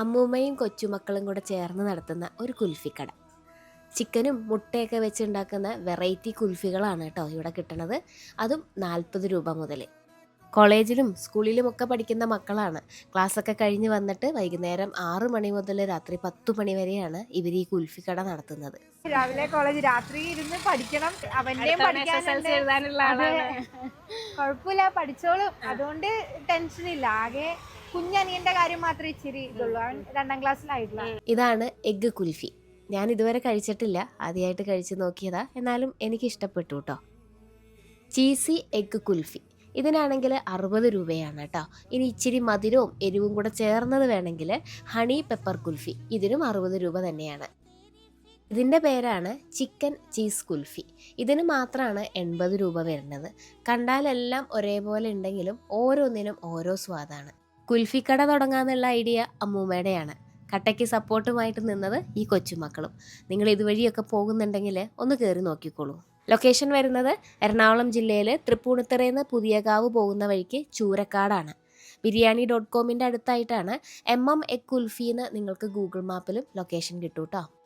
അമ്മൂമ്മയും കൊച്ചുമക്കളും കൂടെ ചേർന്ന് നടത്തുന്ന ഒരു കുൽഫിക്കട. ചിക്കനും മുട്ടയൊക്കെ വെച്ച് ഉണ്ടാക്കുന്ന വെറൈറ്റി കുൽഫികളാണ് കേട്ടോ ഇവിടെ കിട്ടണത്. അതും നാൽപ്പത് രൂപ മുതൽ കോളേജിലും സ്കൂളിലും ഒക്കെ പഠിക്കുന്ന മക്കളാണ്. ക്ലാസ്സൊക്കെ കഴിഞ്ഞ് വന്നിട്ട് വൈകുന്നേരം ആറ് മണി മുതൽ രാത്രി പത്ത് മണി വരെയാണ് ഇവർ ഈ കുൽഫി കട നടത്തുന്നത്. രാവിലെ കോളേജ് രാത്രി ഇരുന്ന് പഠിക്കണം. അവന്റെയും പഠിക്കാൻ എഴുതാനുള്ള അതെ. കുഴപ്പമില്ല പഠിച്ചോളും. അതുകൊണ്ട് ടെൻഷൻ ഇല്ല ആകെ കുഞ്ഞനിയന്റെ കാര്യം മാത്രമേ ഇച്ചിരി ഇതുള്ളൂ. അവൻ രണ്ടാം ക്ലാസ്സിലായിട്ടുള്ള ഇതാണ് എഗ്ഗ് കുൽഫി. ഞാൻ ഇതുവരെ കഴിച്ചിട്ടില്ല. ആദ്യമായിട്ട് കഴിച്ചു നോക്കിയതാ. എന്നാലും എനിക്ക് ഇഷ്ടപ്പെട്ടു കേട്ടോ. Cheesy egg kulfi. ഇതിനാണെങ്കിൽ അറുപത് രൂപയാണ് കേട്ടോ. ഇനി ഇച്ചിരി മധുരവും എരിവും കൂടെ ചേർന്നത് വേണമെങ്കിൽ ഹണി പെപ്പർ കുൽഫി. ഇതിനും അറുപത് രൂപ തന്നെയാണ്. ഇതിന്റെ പേരാണ് ചിക്കൻ ചീസ് കുൽഫി. ഇതിന് മാത്രമാണ് എൺപത് രൂപ വരുന്നത്. കണ്ടാലെല്ലാം ഒരേപോലെ ഉണ്ടെങ്കിലും ഓരോന്നിനും ഓരോ സ്വാദാണ്. കുൽഫിക്കട തുടങ്ങാന്നുള്ള ഐഡിയ അമ്മൂമ്മയുടെയാണ്. കട്ടയ്ക്ക് സപ്പോർട്ടുമായിട്ട് നിന്നത് ഈ കൊച്ചുമക്കളും. നിങ്ങൾ ഇതുവഴിയൊക്കെ പോകുന്നുണ്ടെങ്കിൽ ഒന്ന് കയറി നോക്കിക്കോളൂ. ലൊക്കേഷൻ വരുന്നത് എറണാകുളം ജില്ലയിൽ തൃപ്പൂണിത്തറയിൽ പുതിയകാവ് പോകുന്ന വഴിക്ക് ചൂരക്കാടാണ്. ബിരിയാണി ഡോട്ട് കോമിന്റെ അടുത്തായിട്ടാണ് എം എം എ കുൽഫി എന്ന് നിങ്ങൾക്ക് ഗൂഗിൾ മാപ്പിലും ലൊക്കേഷൻ കിട്ടും കേട്ടോ